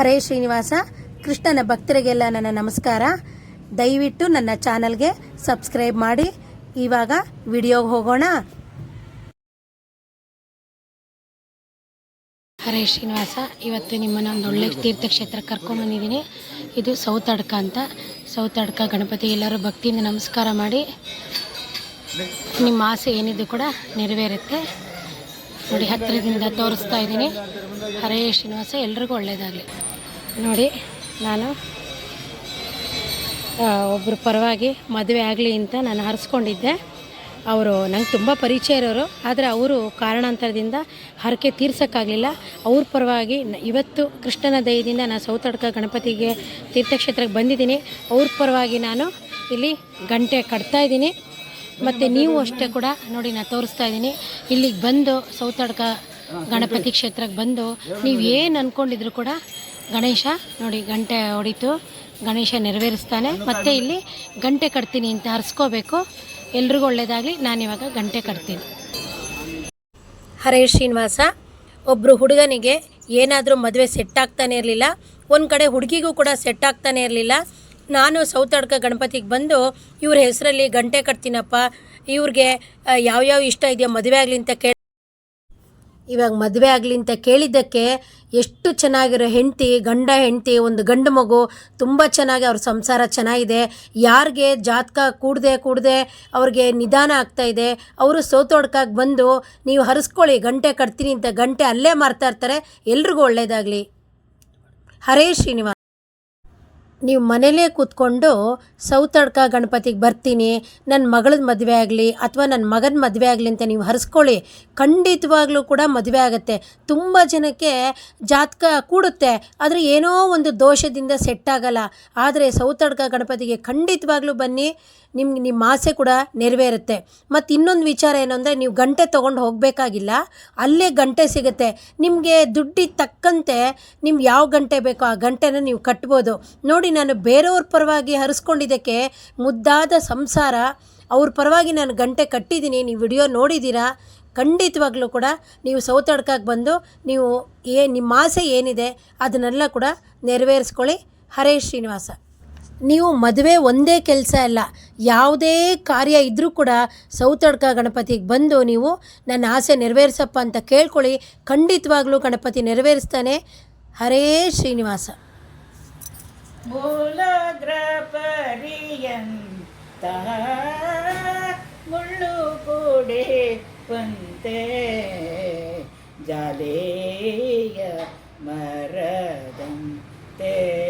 ಹರೇ ಶ್ರೀನಿವಾಸ, ಕೃಷ್ಣನ ಭಕ್ತರಿಗೆಲ್ಲ ನನ್ನ ನಮಸ್ಕಾರ. ದಯವಿಟ್ಟು ನನ್ನ ಚಾನಲ್ಗೆ ಸಬ್ಸ್ಕ್ರೈಬ್ ಮಾಡಿ. ಇವಾಗ ವಿಡಿಯೋಗೆ ಹೋಗೋಣ. ಹರೇ ಶ್ರೀನಿವಾಸ, ಇವತ್ತು ನಿಮ್ಮನ್ನು ಒಂದು ಒಳ್ಳೆ ತೀರ್ಥಕ್ಷೇತ್ರ ಕರ್ಕೊಂಬಂದಿದ್ದೀನಿ ಇದು ಸೌತ್ ಅಂತ. ಸೌತ್ ಗಣಪತಿ ಎಲ್ಲರೂ ಭಕ್ತಿಯಿಂದ ನಮಸ್ಕಾರ ಮಾಡಿ. ನಿಮ್ಮ ಆಸೆ ಏನಿದ್ದು ಕೂಡ ನೆರವೇರುತ್ತೆ. ನೋಡಿ, ಹತ್ತಿರದಿಂದ ತೋರಿಸ್ತಾ ಇದ್ದೀನಿ. ಹರೇ ಶ್ರೀನಿವಾಸ, ಎಲ್ರಿಗೂ ಒಳ್ಳೆಯದಾಗಲಿ ನೋಡಿ, ನಾನು ಒಬ್ಬರು ಪರವಾಗಿ ಮದುವೆ ಆಗಲಿ ಅಂತ ನಾನು ಹರಿಸ್ಕೊಂಡಿದ್ದೆ. ಅವರು ನಂಗೆ ತುಂಬ ಪರಿಚಯ ಇರೋರು, ಆದರೆ ಅವರು ಕಾರಣಾಂತರದಿಂದ ಹರಕೆ ತೀರ್ಸೋಕ್ಕಾಗಲಿಲ್ಲ. ಅವ್ರ ಪರವಾಗಿ ಇವತ್ತು ಕೃಷ್ಣನ ದಯದಿಂದ ನಾನು ಸೌತಡ್ಕ ಗಣಪತಿಗೆ ತೀರ್ಥಕ್ಷೇತ್ರಕ್ಕೆ ಬಂದಿದ್ದೀನಿ. ಅವ್ರ ಪರವಾಗಿ ನಾನು ಇಲ್ಲಿ ಗಂಟೆ ಕಟ್ತಾ ಇದ್ದೀನಿ. ಮತ್ತು ನೀವು ಅಷ್ಟೇ ಕೂಡ ನೋಡಿ ನಾನು ತೋರಿಸ್ತಾ ಇದ್ದೀನಿ. ಇಲ್ಲಿಗೆ ಬಂದು ಸೌತಡ್ಕ ಗಣಪತಿ ಕ್ಷೇತ್ರಕ್ಕೆ ಬಂದು ನೀವು ಏನು ಅಂದ್ಕೊಂಡಿದ್ರು ಕೂಡ ಗಣೇಶ, ನೋಡಿ ಗಂಟೆ ಹೊಡಿತು. ಗಣೇಶ ನೆರವೇರಿಸ್ತಾನೆ. ಮತ್ತು ಇಲ್ಲಿ ಗಂಟೆ ಕಟ್ತೀನಿ ಅಂತ ಹರಿಸ್ಕೋಬೇಕು. ಎಲ್ರಿಗೂ ಒಳ್ಳೆಯದಾಗಲಿ ನಾನಿವಾಗ ಗಂಟೆ ಕಟ್ತೀನಿ. ಹರೇ ಶ್ರೀನಿವಾಸ. ಒಬ್ಬರು ಹುಡುಗನಿಗೆ ಏನಾದರೂ ಮದುವೆ ಸೆಟ್ ಆಗ್ತಾನೆ ಇರಲಿಲ್ಲ. ಒಂದು ಕಡೆ ಹುಡುಗಿಗೂ ಕೂಡ ಸೆಟ್ ಆಗ್ತಾನೆ ಇರಲಿಲ್ಲ. ನಾನು ಸೌತಡ್ಕ ಗಣಪತಿಗೆ ಬಂದು ಇವ್ರ ಹೆಸರಲ್ಲಿ ಗಂಟೆ ಕಟ್ತೀನಪ್ಪ. ಇವ್ರಿಗೆ ಯಾವ್ಯಾವ ಇಷ್ಟ ಇದೆಯೋ ಮದುವೆ ಆಗಲಿ ಅಂತ ಕೇಳಿ ಇವಾಗ ಮದುವೆ ಆಗಲಿ ಅಂತ ಕೇಳಿದ್ದಕ್ಕೆ ಎಷ್ಟು ಚೆನ್ನಾಗಿರೋ ಹೆಂಡತಿ, ಗಂಡ ಹೆಂಡತಿ, ಒಂದು ಗಂಡು ಮಗು, ತುಂಬ ಚೆನ್ನಾಗಿ ಅವ್ರ ಸಂಸಾರ ಚೆನ್ನಾಗಿದೆ. ಯಾರಿಗೆ ಜಾತಕ ಕೂಡದೆ ಕೂಡದೆ ಅವ್ರಿಗೆ ನಿಧಾನ ಆಗ್ತಾ ಇದೆ, ಅವರು ಸೋತೋಡ್ಕಾಗಿ ಬಂದು ನೀವು ಹರಿಸ್ಕೊಳ್ಳಿ, ಗಂಟೆ ಕಟ್ತೀನಿ ಅಂತ ಗಂಟೆ ಅಲ್ಲೇ ಮಾರ್ತಾ ಇರ್ತಾರೆ, ಎಲ್ರಿಗೂ ಒಳ್ಳೆಯದಾಗಲಿ ಹರೇ ಶ್ರೀನಿವಾಸ. ನೀವು ಮನೇಲೇ ಕೂತ್ಕೊಂಡು ಸೌತಡ್ಕ ಗಣಪತಿಗೆ ಬರ್ತೀನಿ ನನ್ನ ಮಗಳದ ಮದುವೆ ಆಗಲಿ ಅಥವಾ ನನ್ನ ಮಗನ ಮದುವೆ ಆಗಲಿ ಅಂತ ನೀವು ಹರಿಸ್ಕೊಳ್ಳಿ, ಖಂಡಿತವಾಗ್ಲೂ ಕೂಡ ಮದುವೆ ಆಗುತ್ತೆ. ತುಂಬ ಜನಕ್ಕೆ ಜಾತಕ ಕೂಡುತ್ತೆ, ಆದರೆ ಏನೋ ಒಂದು ದೋಷದಿಂದ ಸೆಟ್ ಆಗಲ್ಲ. ಆದರೆ ಸೌತಡ್ಕ ಗಣಪತಿಗೆ ಖಂಡಿತವಾಗ್ಲೂ ಬನ್ನಿ. ನಿಮ್ಗೆ ನಿಮ್ಮ ಆಸೆ ಕೂಡ ನೆರವೇರುತ್ತೆ. ಮತ್ತು ಇನ್ನೊಂದು ವಿಚಾರ ಏನು ಅಂದರೆ ನೀವು ಗಂಟೆ ತೊಗೊಂಡು ಹೋಗಬೇಕಾಗಿಲ್ಲ, ಅಲ್ಲೇ ಗಂಟೆ ಸಿಗುತ್ತೆ. ನಿಮಗೆ ದುಡ್ಡಿಗೆ ತಕ್ಕಂತೆ ನಿಮ್ಗೆ ಯಾವ ಗಂಟೆ ಬೇಕೋ ಆ ಗಂಟೆನ ನೀವು ಕಟ್ಬೋದು. ನೋಡಿ, ನಾನು ಬೇರೆಯವ್ರ ಪರವಾಗಿ ಹರಿಸ್ಕೊಂಡಿದ್ದಕ್ಕೆ ಮುದ್ದಾದ ಸಂಸಾರ, ಅವ್ರ ಪರವಾಗಿ ನಾನು ಗಂಟೆ ಕಟ್ಟಿದ್ದೀನಿ, ನೀವು ವಿಡಿಯೋ ನೋಡಿದ್ದೀರಾ? ಖಂಡಿತವಾಗ್ಲೂ ಕೂಡ ನೀವು ಸೌತಡ್ಕಾಗಿ ಬಂದು ನೀವು ಏ, ನಿಮ್ಮ ಆಸೆ ಏನಿದೆ ಅದನ್ನೆಲ್ಲ ಕೂಡ ನೆರವೇರಿಸ್ಕೊಳ್ಳಿ. ಹರೇಶ್ ಶ್ರೀನಿವಾಸ. ನೀವು ಮದುವೆ ಒಂದೇ ಕೆಲಸ ಅಲ್ಲ ಯಾವುದೇ ಕಾರ್ಯ ಇದ್ದರೂ ಕೂಡ ಸೌತಡ್ಕ ಗಣಪತಿಗೆ ಬಂದು ನೀವು ನನ್ನ ಆಸೆ ನೆರವೇರಿಸಪ್ಪ ಅಂತ ಕೇಳ್ಕೊಳ್ಳಿ. ಖಂಡಿತವಾಗ್ಲೂ ಗಣಪತಿ ನೆರವೇರಿಸ್ತಾನೆ. ಹರೇ ಶ್ರೀನಿವಾಸ. ಮುಳ್ಳು ಪಂತೆ ಜಾಲೇಯ ಮರದಂತೆ.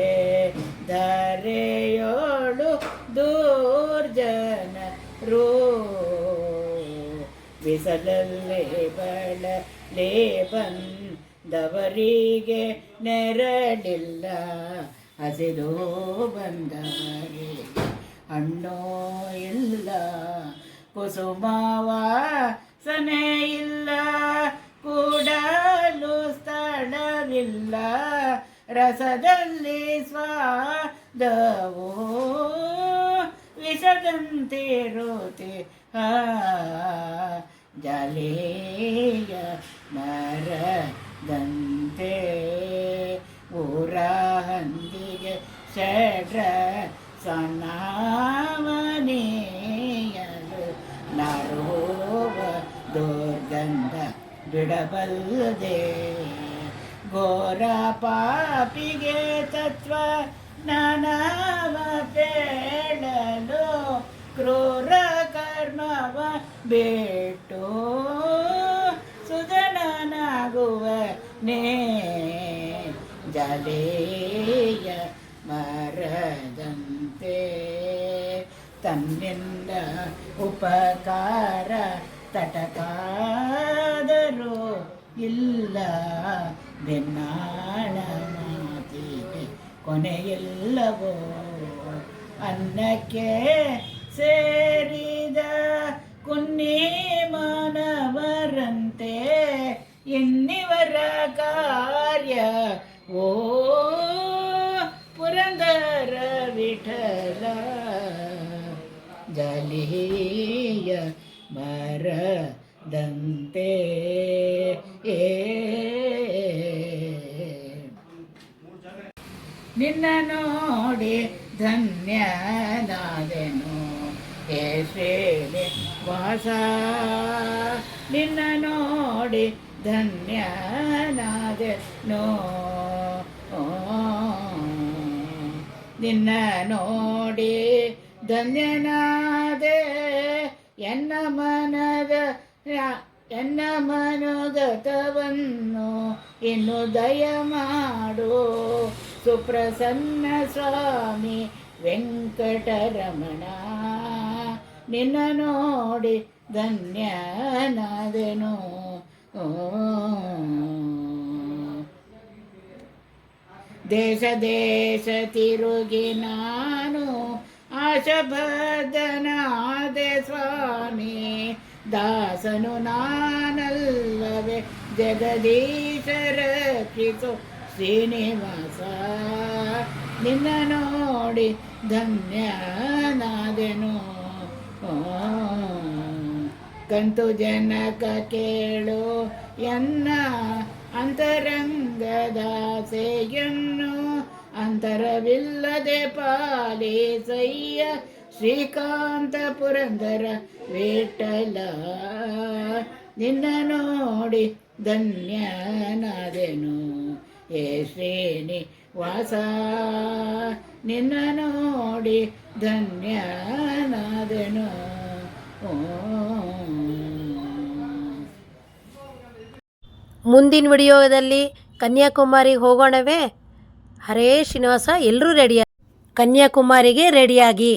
ಬಿಸಲಲ್ಲೇ ಬಳಲೇ ಬಂದವರಿಗೆ ನೆರಳಿಲ್ಲ. ಹಸಿರು ಬಂದರೆ ಹಣ್ಣೋ ಇಲ್ಲ. ಕುಸುಮಾವ ಸನೆ ಇಲ್ಲ. ಕೂಡಲು ಸ್ಥಳವಿಲ್ಲ. ರಸದಲ್ಲಿ ಸ್ವಾದವೋ ವಿಸದಂತೆ ರೋತೆ ಆ ಜಲೇಯ ಮರದಂತೆ ಊರ ಹಂದಿಗೆ ಷಡ್ರ ಸನಾವನೆಯಲು ನರೋವ ದುರ್ಗಂಧ ಬಿಡಬಲ್ಲದೆ. ಘೋರ ಪಾಪಿಗೆ ತತ್ವ ನಾನಾವ ಪೇಳಲು ಕ್ರೂರ ಕರ್ಮವ ಬಿಟ್ಟು ಮರದಂತೆ ತನ್ನಿಂದ ಉಪಕಾರ ತಟಕಾದರೂ ಇಲ್ಲ ಬೆನ್ನಾಣ ಮಾತಿಗೆ ಕೊನೆಯಿಲ್ಲವೋ ಅನ್ನಕ್ಕೆ ಸೇರಿದ ಕುನ್ನಿ ಮಾನವರಂತೆ ಇನ್ನಿವರ ಕಾರ್ಯ ಓ ಪುರಂದರ ವಿಠಲ ಜಲೀಯ ಮರದಂತೆ ಏ ನಿನ್ನ ನೋಡಿ ಧನ್ಯನಾದೆನು ಹೇ ಶ್ರೀನಿವಾಸ ನಿನ್ನ ನೋಡಿ ಧನ್ಯನಾದೆನು ನಿನ್ನ ನೋಡಿ ಧನ್ಯನಾದೆ. ಎನ್ನ ಮನದ ಎನ್ನ ಮನೋಗತವನ್ನು ಇನ್ನು ದಯ ಮಾಡು. ಸುಪ್ರಸನ್ನ ಸ್ವಾಮಿ ವೆಂಕಟರಮಣ, ನಿನ್ನ ನೋಡಿ ಧನ್ಯನಾದೆನು. ಓ. ದೇಶ ದೇಶ ತಿರುಗಿ ನಾನು ಆಶಭದನಾದೆ ಸ್ವಾಮಿ. ದಾಸನು ನಾನಲ್ಲವೇ, ಜಗದೀಶರ ಕಿಸು ಶ್ರೀನಿವಾಸ. ನಿನ್ನ ನೋಡಿ ಧನ್ಯನಾದೆನು. ಕಂತು ಜನಕ ಕೇಳು ಎನ್ನ ಅಂತರಂಗದಾಸೆಯನ್ನು ಅಂತರವಿಲ್ಲದೆ ಜಯ್ಯ ಶ್ರೀಕಾಂತ ಪುರಂದರ ವೇಟಲ ನಿನ್ನ ನೋಡಿ ಧನ್ಯನಾದೆನು ಏ ಶ್ರೇಣಿ ವಾಸ ನಿನ್ನ ನೋಡಿ ಧನ್ಯನಾದೆನು ಮುಂದಿನ ವಿಡಿಯೋದಲ್ಲಿ ಕನ್ಯಾಕುಮಾರಿಗೆ ಹೋಗೋಣವೇ? ಹರೇ ಶ್ರೀನಿವಾಸ ಎಲ್ಲರೂ ರೆಡಿ ಕನ್ಯಾಕುಮಾರಿಗೆ ರೆಡಿಯಾಗಿ